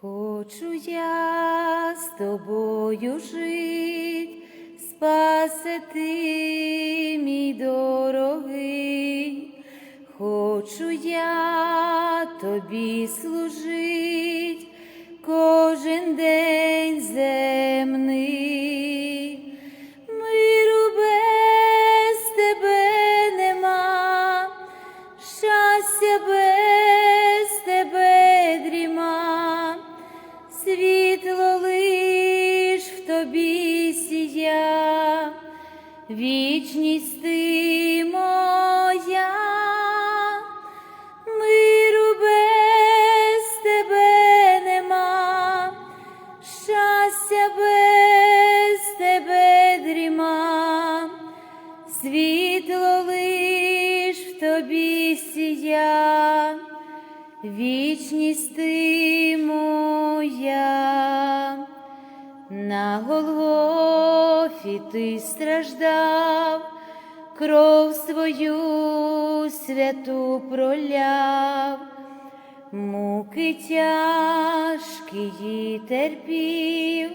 Хочу я з тобою жить, спаси ти, мій дорогий, хочу я тобі служить кожен день земний. Вічність ти моя, миру без тебе нема, щастя без тебе дріма, світло лиш в тобі сія, вічність ти моя. На Голгофі ти страждав, кров свою святу проляв, муки тяжкі терпів,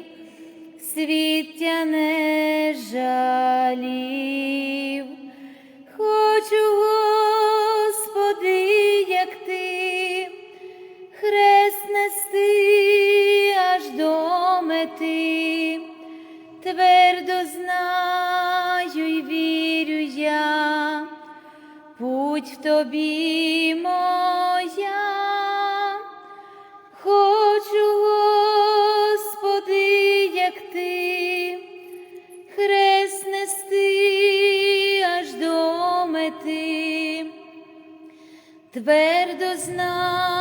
свіття не жалів. Хочу, Господи, як ти, хрест нести аж до мети, твердо знаю й вірю я, путь в тобі моя. Хочу, Господи, як ти, хрест нести аж до мети, твердо знаю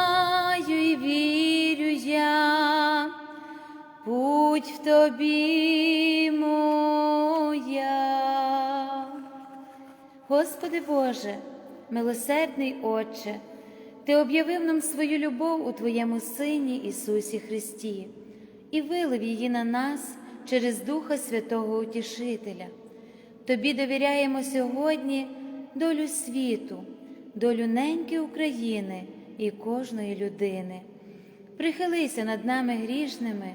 путь в тобі моя. Господи Боже, милосердний Отче, Ти об'явив нам свою любов у Твоєму Сині Ісусі Христі і вилив її на нас через Духа Святого Утішителя. Тобі довіряємо сьогодні долю світу, долю неньки України і кожної людини. Прихилися над нами грішними,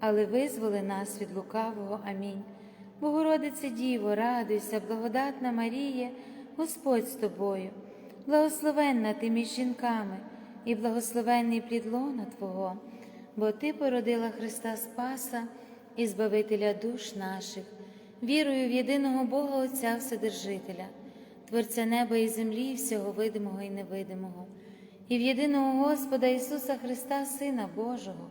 але визволи нас від лукавого. Амінь. Богородице Діво, радуйся, благодатна Марія, Господь з тобою, благословенна ти між жінками, і благословенний плід лона Твого, бо Ти породила Христа Спаса і Збавителя душ наших, вірую в єдиного Бога Отця Вседержителя, Творця неба і землі, всього видимого і невидимого, і в єдиного Господа Ісуса Христа, Сина Божого,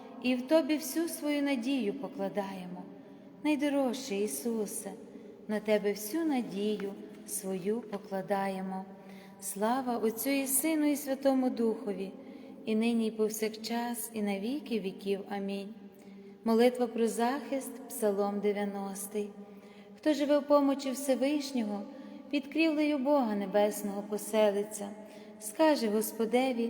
і в Тобі всю свою надію покладаємо. Найдорожче Ісусе, на Тебе всю надію свою покладаємо. Слава Отцю і Сину, і Святому Духові, і нині, і повсякчас, і на віки віків. Амінь. Молитва про захист, Псалом 90. Хто живе в помочі Всевишнього, під крівлею Бога Небесного поселиться, скаже Господеві,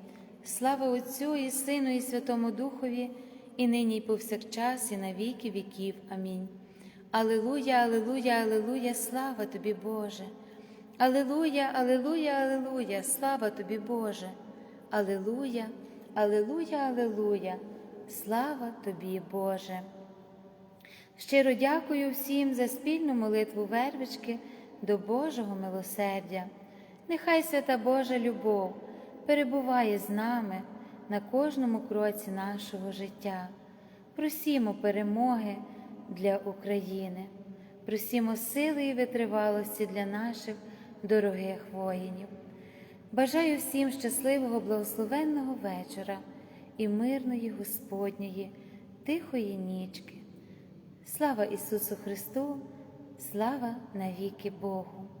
Слава Отцю і Сину, і Святому Духові, і нині, і повсякчас, і на віки віків. Амінь. Алилуя, Алилуя, Алилуя, слава тобі, Боже. Алилуя, Алилуя, Алилуя, слава тобі, Боже. Алилуя, Алилуя, Алилуя, слава тобі, Боже. Щиро дякую всім за спільну молитву вервички до Божого милосердя. Нехай свята Божа любов перебуває з нами на кожному кроці нашого життя. Просімо перемоги для України, просімо сили і витривалості для наших дорогих воїнів. Бажаю всім щасливого, благословенного вечора і мирної Господньої, тихої нічки. Слава Ісусу Христу, слава навіки Богу.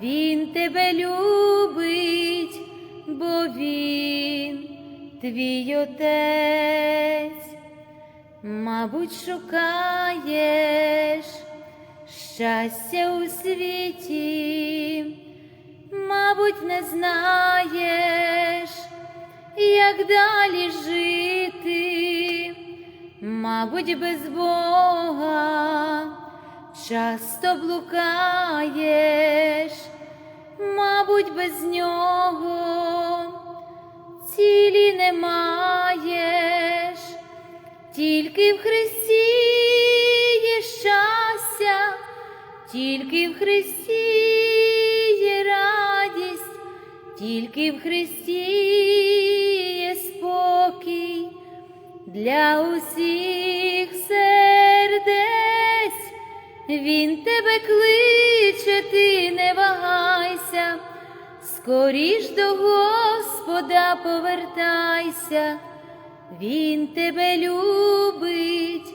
Він тебе любить, бо Він твій отець. Мабуть, шукаєш щастя у світі, мабуть, не знаєш, як далі жити, мабуть, без Бога часто блукаєш, мабуть, без нього цілі не маєш, тільки в Христі є щастя, тільки в Христі є радість, тільки в Христі є спокій для усіх Він тебе кличе, ти не вагайся, скоріш до Господа повертайся, Він тебе любить,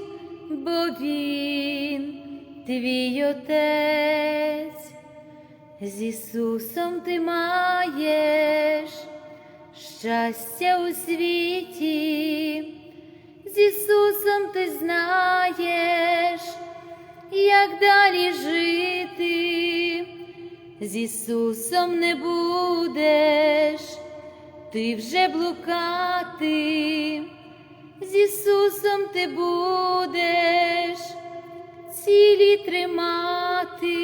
бо Він твій отець. З Ісусом ти маєш щастя у світі, з Ісусом ти знаєш, як далі жити, з Ісусом не будеш, ти вже блукати, з Ісусом ти будеш цілі тримати,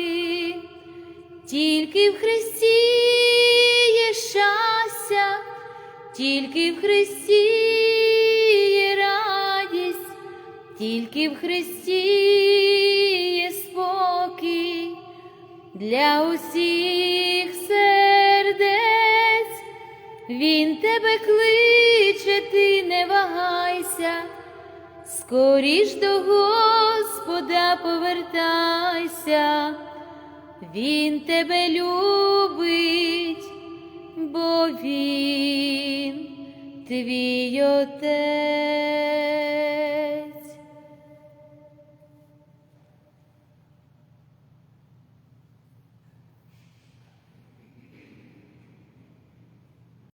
тільки в Христі є щастя, тільки в Христі радість, тільки в Христі спокій для усіх сердець. Він тебе кличе, ти не вагайся, скоріш до Господа повертайся, Він тебе любить, бо Він твій отець.